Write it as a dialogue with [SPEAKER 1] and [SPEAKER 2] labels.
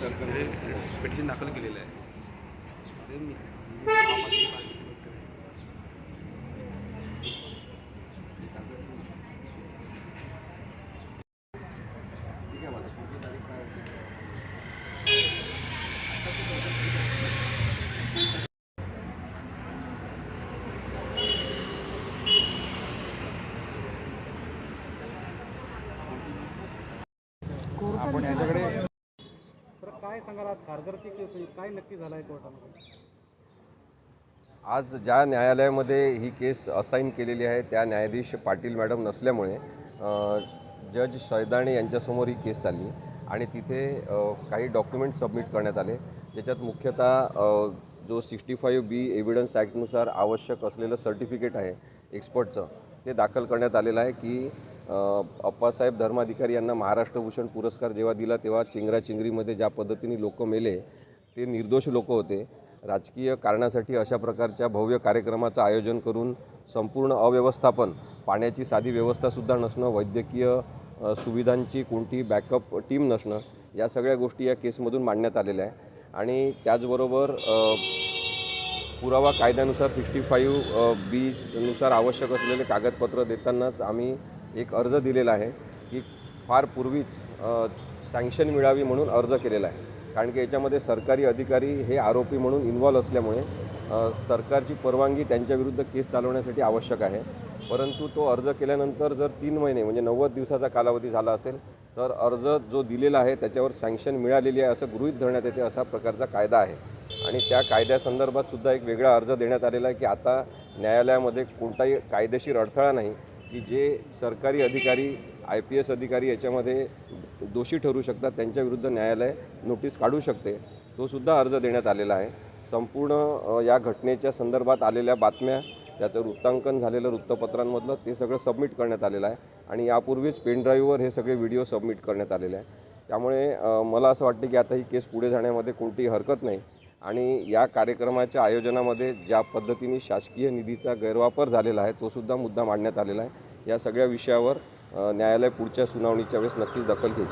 [SPEAKER 1] सरकारने पिटिशन दाखल केलेलं आहे. मी
[SPEAKER 2] आपण
[SPEAKER 3] काय सांगाल? आज खारघरची केस होईल काय नक्की झालं आहे कोर्टामध्ये?
[SPEAKER 4] आज ज्या न्यायालयामध्ये ही केस असाईन केलेली आहे त्या न्यायाधीश पाटील मॅडम नसल्यामुळे जज सैदाणे यांच्यासमोर ही केस चालली आणि तिथे काही डॉक्युमेंट सबमिट करण्यात आले. ज्याच्यात मुख्यतः जो सिक्स्टी फाईव्ह बी एव्हिडन्स ॲक्टनुसार आवश्यक असलेलं सर्टिफिकेट आहे एक्सपर्टचं ते दाखल करण्यात आलेलं आहे की अप्पासाहेब धर्माधिकारी यांना महाराष्ट्र भूषण पुरस्कार जेव्हा दिला तेव्हा चिंगराचिंगरीमध्ये ज्या पद्धतीने लोक मेले ते निर्दोष लोक होते. राजकीय कारणासाठी अशा प्रकारच्या भव्य कार्यक्रमाचं आयोजन करून संपूर्ण अव्यवस्थापन पाण्याची साधी व्यवस्थासुद्धा नसणं वैद्यकीय सुविधांची कोणती बॅकअप टीम नसणं या सगळ्या गोष्टी या केसमधून मांडण्यात आलेल्या आहे आणि त्याचबरोबर पुरावा कायद्यानुसार सिक्स्टी फाईव्ह बीजनुसार आवश्यक असलेले कागदपत्र देतानाच आम्ही एक अर्ज दिलेला आहे की फार पूर्वीच सँक्शन मिळावी म्हणून अर्ज केलेला आहे. कारण की याच्यामध्ये सरकारी अधिकारी हे आरोपी म्हणून इन्व्हॉल्व असल्यामुळे सरकारची परवानगी त्यांच्याविरुद्ध केस चालवण्यासाठी आवश्यक आहे. परंतु तो अर्ज केल्यानंतर जर तीन महिने म्हणजे नव्वद दिवसाचा कालावधी झाला असेल तर अर्ज जो दिलेला आहे त्याच्यावर सँक्शन मिळालेली आहे असं गृहीत धरण्यात येते असा प्रकारचा कायदा आहे. आणि त्या कायद्यासंदर्भात सुद्धा एक वेगळा अर्ज देण्यात आलेला आहे की आता न्यायालयामध्ये कोणताही कायदेशीर अडथळा नाही की जे सरकारी अधिकारी आय पी एस अधिकारी याच्यामध्ये दोषी ठरू शकतात त्यांच्याविरुद्ध न्यायालय नोटीस काढू शकते तो सुद्धा अर्ज देण्यात आलेला आहे. संपूर्ण या घटनेच्या संदर्भात आलेल्या बातम्या त्याचं वृत्तांकन झालेलं वृत्तपत्रांमधलं ते सगळं सबमिट करण्यात आलेलं आहे आणि यापूर्वीच पेनड्राईव्हवर हे सगळे व्हिडिओ सबमिट करण्यात आलेले आहे त्यामुळे मला असं वाटतं की आता ही केस पुढे जाण्यामध्ये कोणतीही हरकत नाही आणि या कार्यक्रमाच्या आयोजनामध्ये ज्या पद्धतीने शासकीय निधीचा गैरवापर झालेला आहे तो सुद्धा मुद्दा मांडण्यात आलेला आहे. या सगळ्या विषयावर न्यायालय पुढच्या सुनावणीच्या वेळेस नक्कीच दखल घेईल.